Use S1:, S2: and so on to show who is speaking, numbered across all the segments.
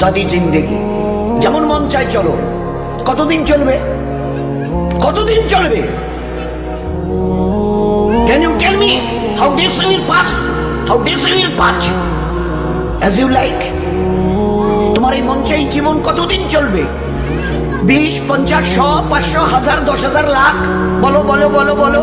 S1: আজাদি জিন্দেগি। যেমন মন চাই চলো। কতদিন চলবে? কতদিন চলবে? Can you tell me how days you will pass how days you will pass as you like তোমার এই মন চাই জীবন কতদিন চলবে? বিশ, পঞ্চাশ, শ, পাঁচশো, হাজার, দশ হাজার লাখ। বলো বলো বলো বলো।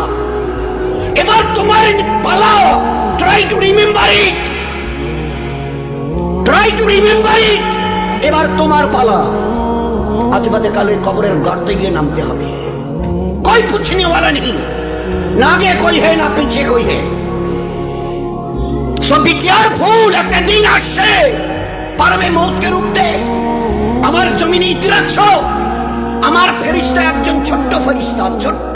S1: এবার তোমার পালাও। Try to remember it try to remember it এবার তোমার পালা আজ বাদে কাল ওই কবরের গর্তে গিয়ে নামতে হবে। কই পুছনে ওয়ালা নেই না আগে কই হে, না পিছে কই হে? সো বি কেয়ারফুল একটা দিন আসছে। পারবে মৌতকে রুখতে। আমার জমিনে ইতিরাচ্ছ আমার ফেরিস্তা একজন ছোট্ট ফেরিস্তা, ছোট্ট।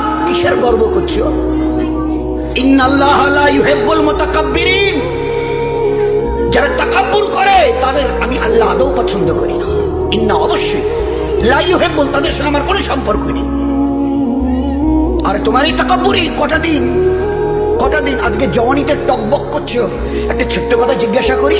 S1: কিসের গর্ব করছ? যারা তাকাব্বুর করে, তাদের আমি আল্লাহ আদৌ পছন্দ করি না। ইন্না অবশ্যই লা ইউহিব্বুল, তাদের সঙ্গে আমার কোনো সম্পর্ক নেই। আর তোমার এই তাকাব্বুরি কটা দিন কটা দিন আজকে জওয়ানিতে টকবক করছ? একটা ছোট্ট কথা জিজ্ঞাসা করি।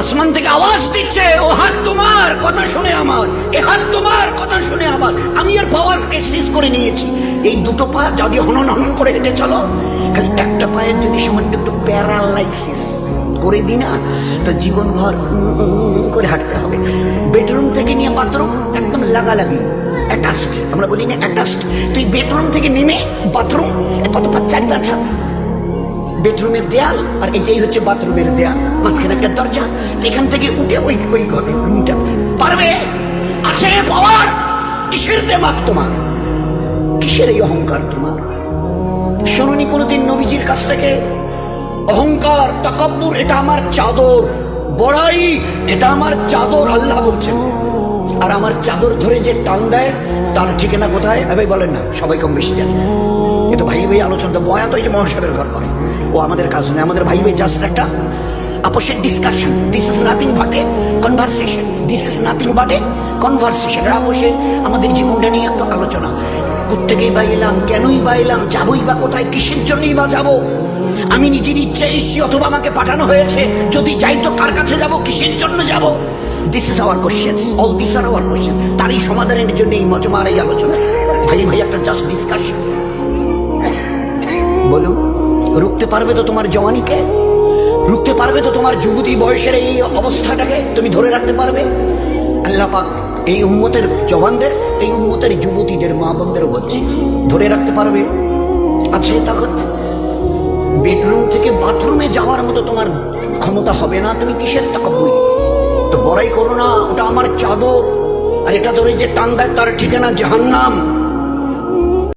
S1: আসমান থেকে আওয়াজ দিচ্ছে, ও হাত তোমার, কথা শুনে আমার, এ হাত তোমার, কথা শুনে আমার। আমি এর পাওয়াজকে সিজ করে নিয়েছি। এই দুটো পা যদি হনন হনন করে হেঁটে চলো, খালি একটা পায়ের যদি সামান্য একটু প্যারালাইসিস করে দিই না, তো জীবনভর করে হাঁটতে হবে। বেডরুম থেকে নিয়ে বাথরুম একদম লাগালাগি। অ্যাটাচড, আমরা বলি না অ্যাটাচড। তুই বেডরুম থেকে নেমে বাথরুম, কত পাঁচ চার পাঁচ বেডরুমের দেয়াল আর এটাই হচ্ছে বাথরুমের দেয়াল। মাঝখানে একটা দরজা এখান থেকে উঠে ওই ওই ঘরে রুমটা। পারবে? আছে পাওয়ার কিসের দেমাক তোমার? কিসের এই অহংকার তোমার? শুনুনি কোনোদিন নবীজির কাছ থেকে? অহংকার, তাকাব্বুর, এটা আমার চাদর। বড়াই, এটা আমার চাদর, আল্লাহ বলছেন। আর আমার চাদর ধরে যে টান দেয়, তার ঠিকানা কোথায়? এ ভাই বলেন না, সবাই কম বেশি জানি। এ তো ভাই ভাই আলোচনা, তো বয়া তো এই যে মহাসারের ঘর করে। ও আমাদের কাজ নয়, আমাদের ভাই ভাই জাস্ট একটা আপোষের discussion this is nothing but a conversation this is nothing but a conversation আপোষে আমাদের জীবনটা নিয়ে একটা আলোচনা। কোথেকেই বা এলাম, কেনই বা এলাম, যাবই বা কোথায়, কিসের জন্যই বা যাব? আমি নিজের ইচ্ছে এসছি, অথবা আমাকে পাঠানো হয়েছে। যদি যাই তো কার কাছে যাব, কিসের জন্য যাব? This is our questions all this are our question তারই সমাধানের জন্য এই মজমার, এই আলোচনা। ভাই ভাই, একটা জাস্ট ডিসকাশন বলুন রুখতে পারবে তো তোমার জওয়ানিকে? রুখতে পারবে তো তোমার যুবতী বয়সের এই অবস্থাটাকে? তুমি ধরে রাখতে পারবে? আল্লাহ পাক এই উম্মতের জওয়ানদের, এই উম্মতের যুবতীদের, মা বোনদের বলছি, ধরে রাখতে পারবে? আছে তাকত, বেডরুম থেকে বাথরুমে যাওয়ার মতো তোমার ক্ষমতা হবে না? তুমি কিসের তাকাবুই তো বড়াই করো না, ওটা আমার চাদর। আর এটা ধরে যে টান দেয় তার ঠিকানা জাহান্নাম।